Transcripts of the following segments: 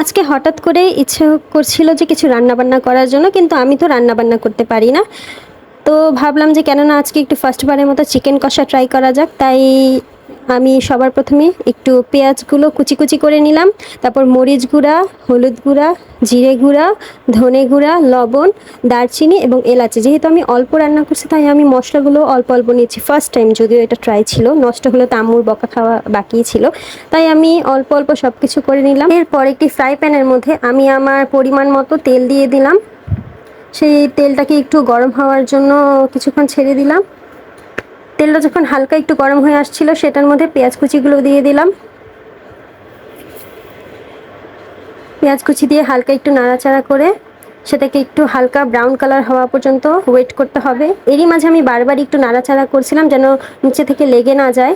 আজকে হঠাৎ করে ইচ্ছে করছিল যে কিছু রান্নাবান্না করার জন্য, কিন্তু আমি তো রান্নাবান্না করতে পারি না। তো ভাবলাম যে কেননা আজকে একটু ফার্স্টবারের মতো চিকেন কষা ট্রাই করা যাক, তাই আমি সবার প্রথমে একটু পেঁয়াজগুলো কুচি কুচি করে নিলাম। তারপর মরিচ গুঁড়া, হলুদ গুঁড়া, জিরে গুঁড়া, ধনে গুঁড়া, লবণ, দারচিনি এবং এলাচি। যেহেতু আমি অল্প রান্না করছি, তাই আমি মশলাগুলো অল্প অল্প নিচ্ছি ফার্স্ট টাইম যদিও এটা ট্রাই ছিল, নষ্ট হলে তামুর বকা খাওয়া বাকি ছিল। তাই আমি অল্প অল্প সব কিছু করে নিলাম। এরপর একটি ফ্রাই প্যানের মধ্যে আমি আমার পরিমাণ মতো তেল দিয়ে দিলাম। সেই তেলটাকে একটু গরম হওয়ার জন্য কিছুক্ষণ ছেড়ে দিলাম। তেলটা যখন হালকা একটু গরম হয়ে আসছিল, সেটার মধ্যে পেঁয়াজ কুচিগুলো দিয়ে দিলাম। পেঁয়াজ কুচি দিয়ে হালকা একটু নাড়াচাড়া করে সেটাকে একটু হালকা ব্রাউন কালার হওয়া পর্যন্ত ওয়েট করতে হবে। এরই মাঝে আমি বারবার একটু নাড়াচাড়া করছিলাম যেন নিচে থেকে লেগে না যায়।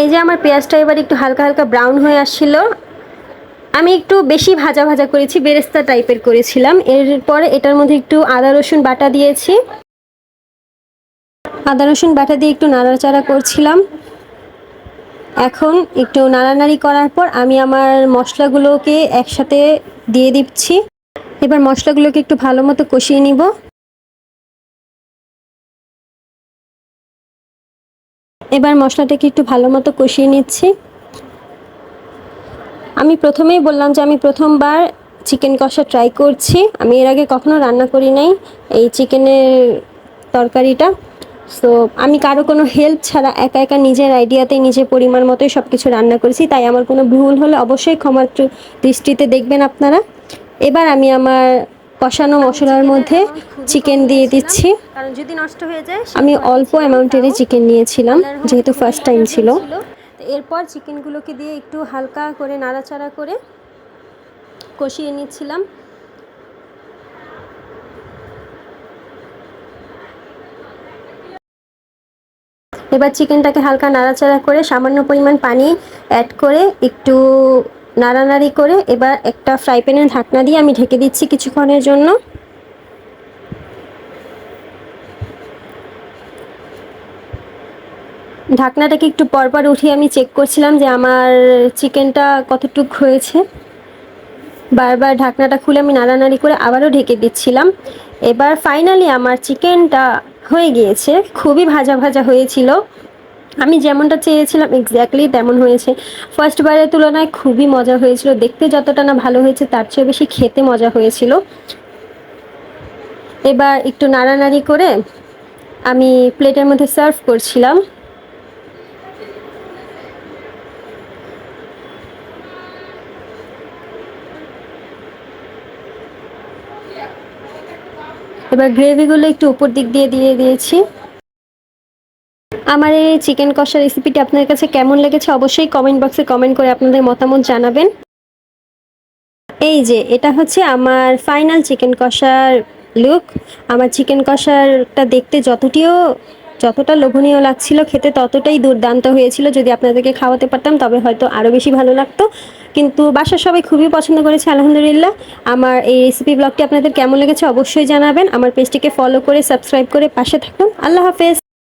এই যে আমার পেঁয়াজটা এবার একটু হালকা হালকা ব্রাউন হয়ে আসছিল। আমি একটু বেশি ভাজা ভাজা করেছি, বেরেস্তা টাইপের করেছিলাম। এরপরে এটার মধ্যে একটু আদা, রসুন বাটা দিয়েছি। আদা, রসুন বাটা দিয়ে একটু নাড়াচাড়া করছিলাম। এখন একটু নাড়ানাড়ি করার পর আমি আমার মশলাগুলোকে একসাথে দিয়ে দিচ্ছি। এবার মশলাগুলোকে একটু ভালো মতো কষিয়ে নিব। এবার মশলাটাকে একটু ভালো মতো কষিয়ে নিচ্ছি। আমি প্রথমেই বললাম যে আমি প্রথমবার চিকেন কষা ট্রাই করছি। আমি এর আগে কখনো রান্না করি নাই এই চিকেনের তরকারিটা। সো আমি কারও কোনো হেল্প ছাড়া একা একা নিজের আইডিয়াতে নিজের পরিমাণ মতোই সব কিছু রান্না করেছি। তাই আমার কোনো ভুল হলে অবশ্যই ক্ষমা দৃষ্টিতে দেখবেন আপনারা। এবার আমি আমার কষানো মশলার মধ্যে চিকেন দিয়ে দিচ্ছি। কারণ যদি নষ্ট হয়ে যায় আমি অল্প অ্যামাউন্টেরই চিকেন নিয়েছিলাম যেহেতু ফার্স্ট টাইম ছিল। এরপর চিকেনগুলোকে দিয়ে একটু হালকা করে নাড়াচাড়া করে কষিয়ে নিচ্ছিলাম। এবার চিকেনটাকে হালকা নাড়াচাড়া করে সামান্য পরিমাণ পানি অ্যাড করে একটু নাড়ানাড়ি করে এবার একটা ফ্রাই প্যানের ঢাকনা দিয়ে আমি ঢেকে দিচ্ছি কিছুক্ষণের জন্য। ঢাকনাটাকে একটু পরপর উঠিয়ে আমি চেক করছিলাম যে আমার চিকেনটা কতটুক হয়েছে। বারবার ঢাকনাটা খুলে আমি নাড়ানাড়ি করে আবারও ঢেকে দিচ্ছিলাম। এবার ফাইনালি আমার চিকেনটা হয়ে গিয়েছে। খুবই ভাজা ভাজা হয়েছিল। আমি যেমনটা চেয়েছিলাম এক্স্যাক্টলি তেমন হয়েছে। ফার্স্ট বারের তুলনায় খুবই মজা হয়েছিল। দেখতে যতটা না ভালো হয়েছে, তার চেয়ে বেশি খেতে মজা হয়েছিল। এবার একটু নাড়ানাড়ি করে আমি প্লেটের মধ্যে সার্ভ করছিলাম। এবার গ্রেভিগুলো একটু উপর দিক দিয়ে দিয়ে দিয়েছি। আমার এই চিকেন কষা রেসিপিটি আপনাদের কাছে কেমন লেগেছে অবশ্যই কমেন্ট বক্সে কমেন্ট করে আপনাদের মতামত জানাবেন। এই যে, এটা হচ্ছে আমার ফাইনাল চিকেন কষার লুক আমার চিকেন কষারটা দেখতে যতটিও, যতটা লোভনীয় লাগছিল খেতে ততটাই দুর্দান্ত হয়েছিল। যদি আপনাদেরকে খাওয়াতে পারতাম, তবে হয়তো আরও বেশি ভালো লাগতো। কিন্তু বাসার সবাই খুবই পছন্দ করেছে, আলহামদুলিল্লাহ। আমার এই রেসিপি ব্লগটি আপনাদের কেমন লেগেছে অবশ্যই জানাবেন। আমার পেজটিকে ফলো করে সাবস্ক্রাইব করে পাশে থাকুন। আল্লাহ হাফেজ।